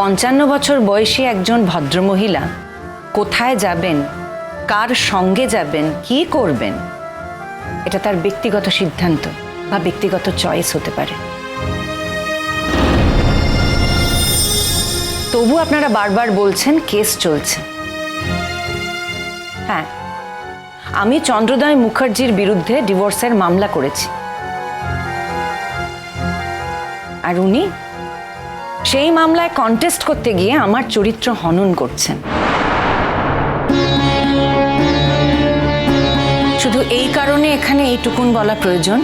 পঞ্চান্ন বছর বয়সী একজন ভদ্রমহিলা। কোথায় যাবেন? কার সঙ্গে যাবেন? কি করবেন? এটা তার ব্যক্তিগত সিদ্ধান্ত বা ব্যক্তিগত চয়েস হতে পারে। তবু আপনারা বারবার বলছেন, কেস চলছে। হ্যাঁ আমি চন্দ্রদয় মুখার্জির বিরুদ্ধে ডিভোর্সের মামলা করেছি। আর উনি সেই মামলায় কন্টেস্ট করতে গিয়ে আমার চরিত্র হনন করছেন। শুধু এই কারণে এখানে এইটুকুন বলা প্রয়োজন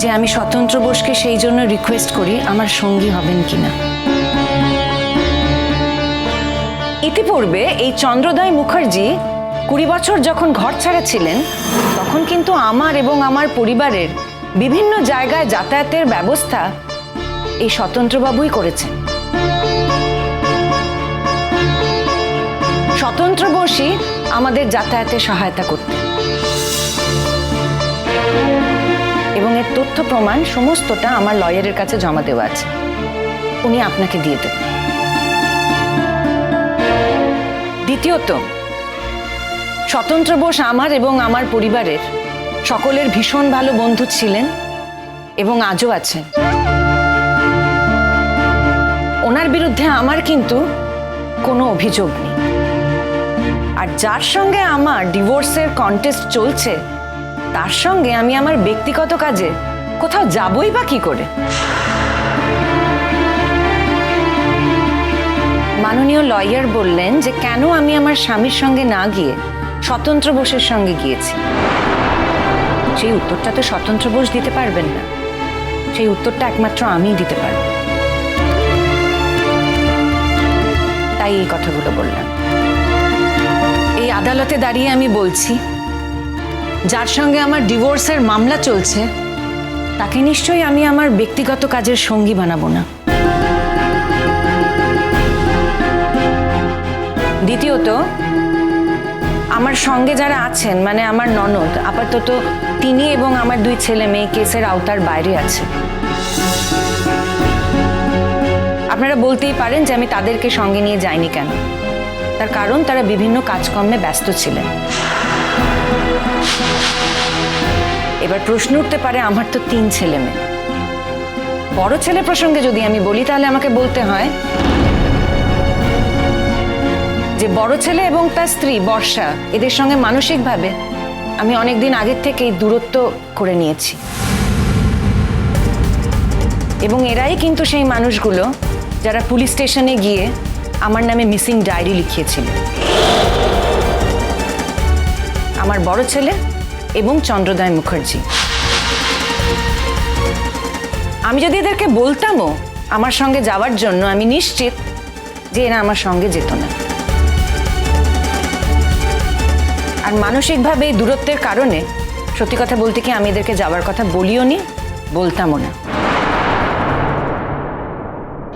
যে আমি স্বতন্ত্র বোসকে সেই জন্য রিকোয়েস্ট করি আমার সঙ্গী হবেন কিনা। ইতিপূর্বে এই চন্দ্রদয় মুখার্জি কুড়ি বছর যখন ঘর ছাড়া ছিলেন তখন কিন্তু আমার এবং আমার পরিবারের বিভিন্ন জায়গায় যাতায়াতের ব্যবস্থা এই স্বতন্ত্রবাবুই করেছেন। স্বতন্ত্র বসী আমাদের যাতায়াতে সহায়তা করতেন। এবং এর তথ্য প্রমাণ সমস্তটা আমার লয়ারের কাছে জমা দেওয়া আছে। উনি আপনাকে দিয়ে দেবেন। দ্বিতীয়ত স্বতন্ত্র বোস আমার এবং আমার পরিবারের সকলের ভীষণ ভালো বন্ধু ছিলেন এবং আজও আছেন। ওনার বিরুদ্ধে আমার কিন্তু কোনো অভিযোগ নেই। আর যার সঙ্গে আমার ডিভোর্সের কন্টেস্ট চলছে, তার সঙ্গে আমি আমার ব্যক্তিগত কাজে কোথাও যাবই বা কি করে? মাননীয় লয়ার বললেন যে কেন আমি আমার স্বামীর সঙ্গে না গিয়ে স্বতন্ত্র বোসের সঙ্গে গিয়েছি। সেই উত্তরটা তো স্বতন্ত্র বোস দিতে পারবেন না। সেই উত্তরটা একমাত্র আমিই দিতে পারব। তাই এই কথাগুলো বললাম। এই আদালতে দাঁড়িয়ে আমি বলছি, যার সঙ্গে আমার ডিভোর্সের মামলা চলছে, তাকে নিশ্চয়ই আমি আমার ব্যক্তিগত কাজের সঙ্গী বানাবো না। দ্বিতীয়ত, আমার সঙ্গে যারা আছেন মানে আমার ননদ, আপাতত তিনি এবং আমার দুই ছেলে মেয়ে কেসের আওতার বাইরে আছে। আপনারা বলতেই পারেন যে আমি তাদেরকে সঙ্গে নিয়ে যাইনি কেন? তার কারণ তারা বিভিন্ন কাজকর্মে ব্যস্ত ছিলেন। এবার প্রশ্ন উঠতে পারে, আমার তো তিন ছেলে মেয়ে। বড় ছেলে প্রসঙ্গে যদি আমি বলি, তাহলে আমাকে বলতে হয় যে বড় ছেলে এবং তার স্ত্রী, বর্ষা, এদের সঙ্গে মানসিকভাবে আমি অনেকদিন আগের থেকেই দূরত্ব করে নিয়েছি। এবং এরাই কিন্তু সেই মানুষগুলো যারা পুলিশ স্টেশনে গিয়ে আমার নামে মিসিং ডায়েরি লিখিয়েছিল। আমার বড় ছেলে এবং চন্দ্রদয় মুখার্জি। আমি যদি এদেরকে বলতামও আমার সঙ্গে যাওয়ার জন্য, আমি নিশ্চিত যে এরা আমার সঙ্গে যেত না। আর মানসিকভাবে এই দূরত্বের কারণে সত্যি কথা বলতে কি আমি এদেরকে যাওয়ার কথা বলিও নি বলতামও না।